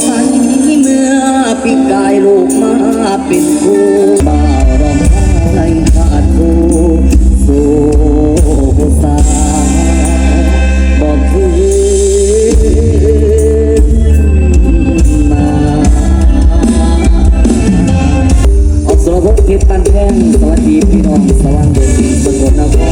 ฝันเมื่อปีกายลูกมาเป็นผู้บ่าวรำไห้ขาดผู้สู่าบอกคืนมาออกสรพงศ์เก็บปันแพงสวัสดีพี่น้องสว่างเด่นสกลนคร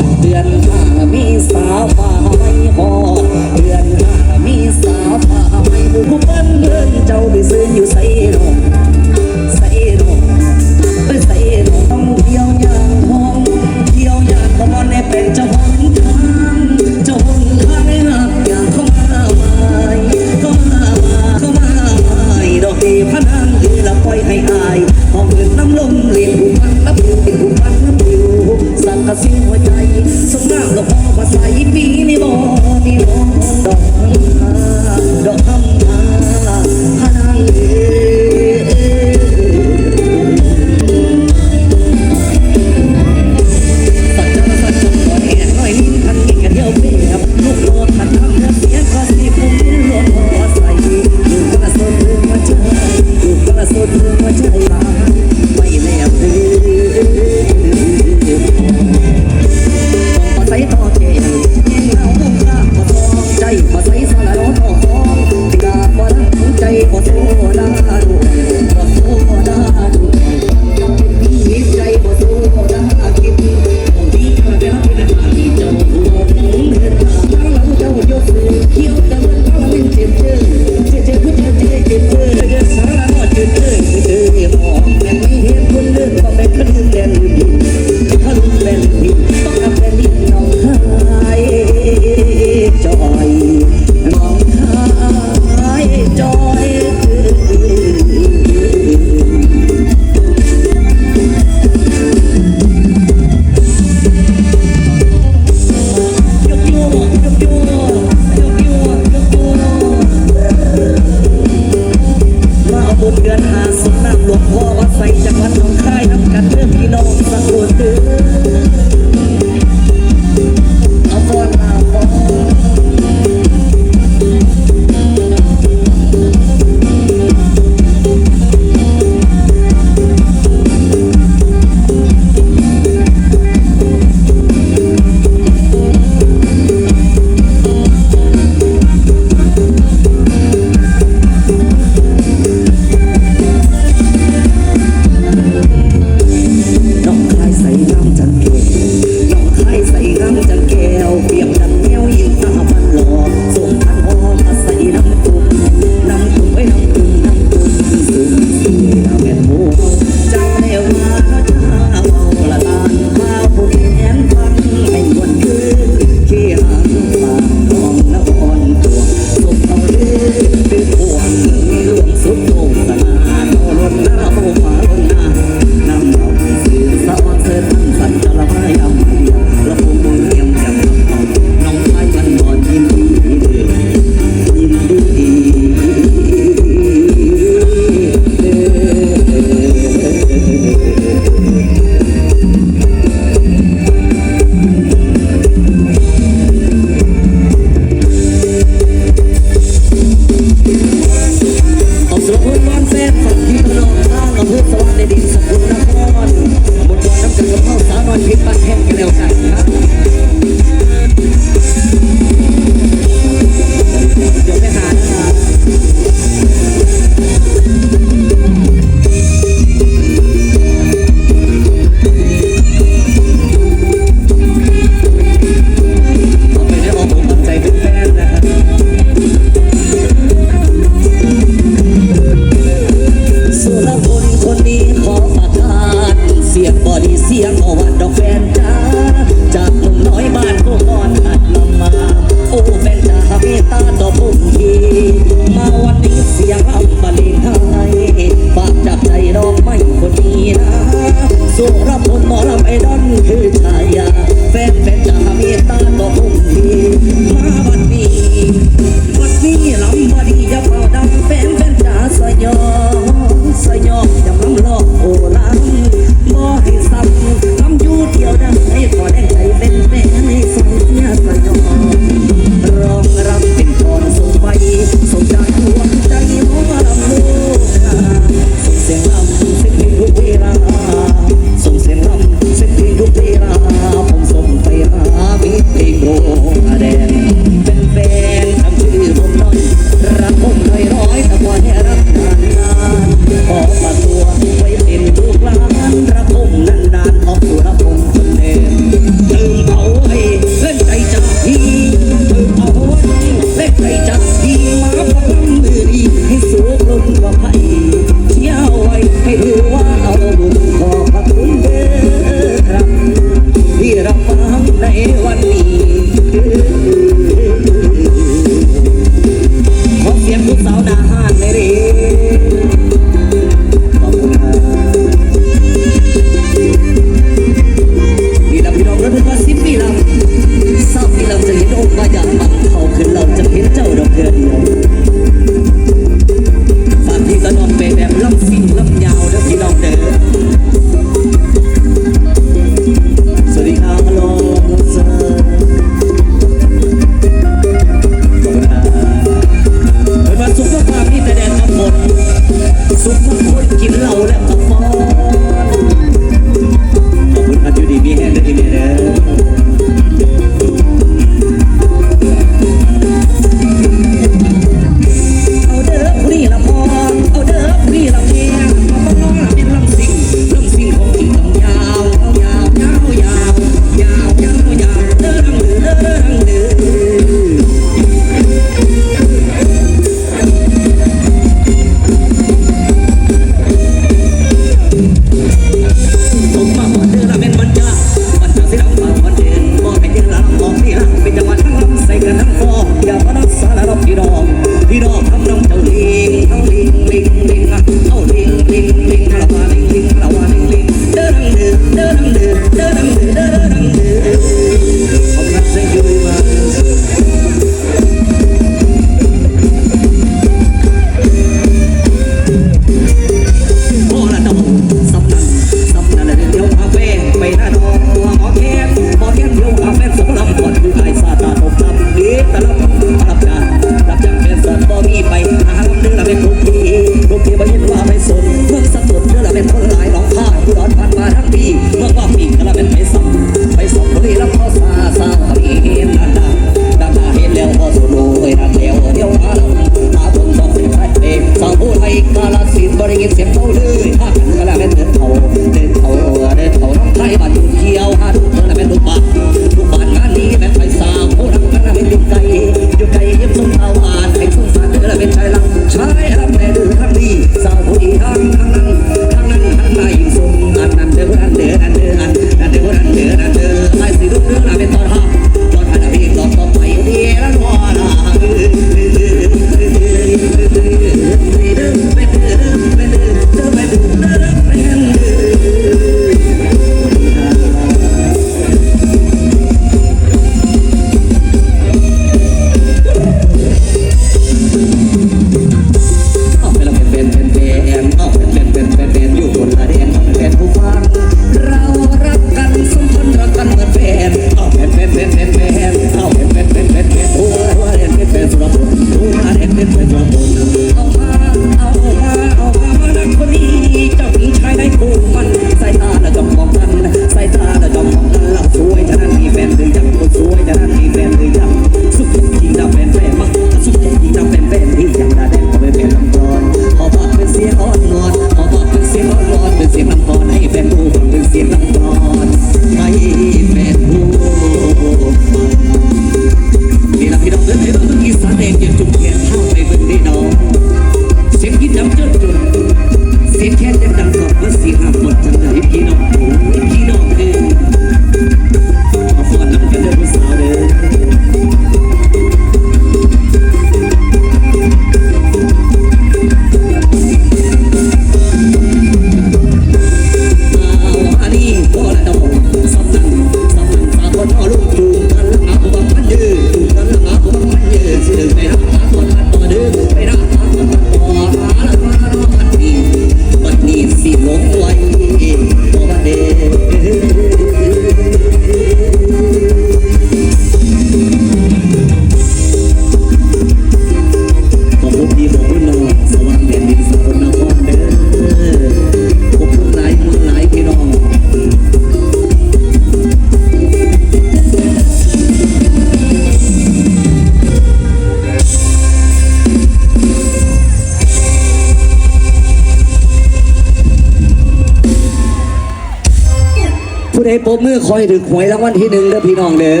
ผู้ใดปรบมือคอยถึกหวยรางวัลที่หนึ่งเด้อพี่น้องเด้อ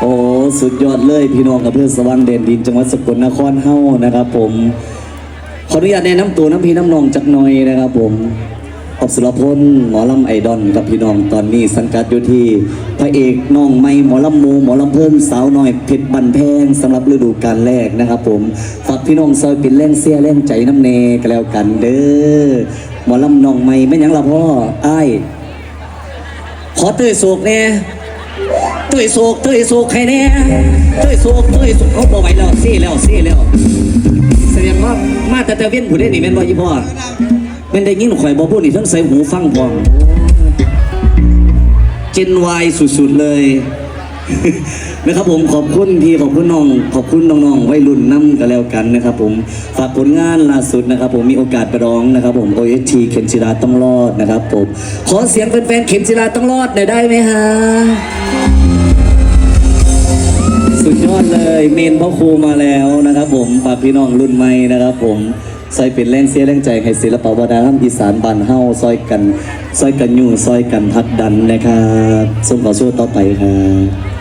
โอ้สุดยอดเลยพี่น้องกับเพื่อนสว่างเด่นดินจังหวัดสกลนครเฮ้านะครับ ผมขออนุญาตแนะนำตัวน้ำพี่น้ำนองจักหน่อยนะครับ ผมขอบสุรพลหมอลำไอดอลกับพี่น้องตอนนี้สังกัดอยู่ที่พระเอกน้องไม่หมอลำโมหมอลำเพิ่มสาวน้อยเพชรบันแพงสำหรับฤดูกาลแรกนะครับ ผมฝากพี่น้องซอยปินแล่งเสียแล่งใจน้ำเนก็แล้วกันเด้อ หมอลำนองไม่ไม่ยังละพ่ออ้ายขอเตยโศกเนี่ยตุ้ยโศกตุ้ยโศกใครแน่ตุ้ยโศกตุ้ยโศกเขาบอกไว้แล้วซี่แล้วซี่แล้วแสดงว่ามาแต่แต่เว้นผู้ได้นี่แม่นบ่ยี่พ่อแม่นได้ยินข่อยบ่พูดนี่ทั้งใส่หูฟังพร้อมเจนวายสุดๆเลย นะครับผมขอบคุณพี่ขอบคุณน้อง ขอบคุณน้องๆวัยรุ่นน้ำกันแล้วกันนะครับผมฝากผลงานล่าสุดนะครับผมมีโอกาสไปร้องนะครับผม OST เข็มจิราต้องรอดนะครับผมขอเสียงแฟนๆเข็มจิราต้องรอดหน่อยได้ไหมฮะสุดยอดเลยเมนพ่อครูมาแล้วนะครับผมฝากพี่น้องรุ่นใหม่นะครับผมซอยเป็นแรงเสียแรงใจให้ศิลปวัฒนธรรมอีสานบ้านเฮาซอยกันซอยกันอยู่ซอยกันพักดันนะครับส่งต่อสู้ต่อไปครับ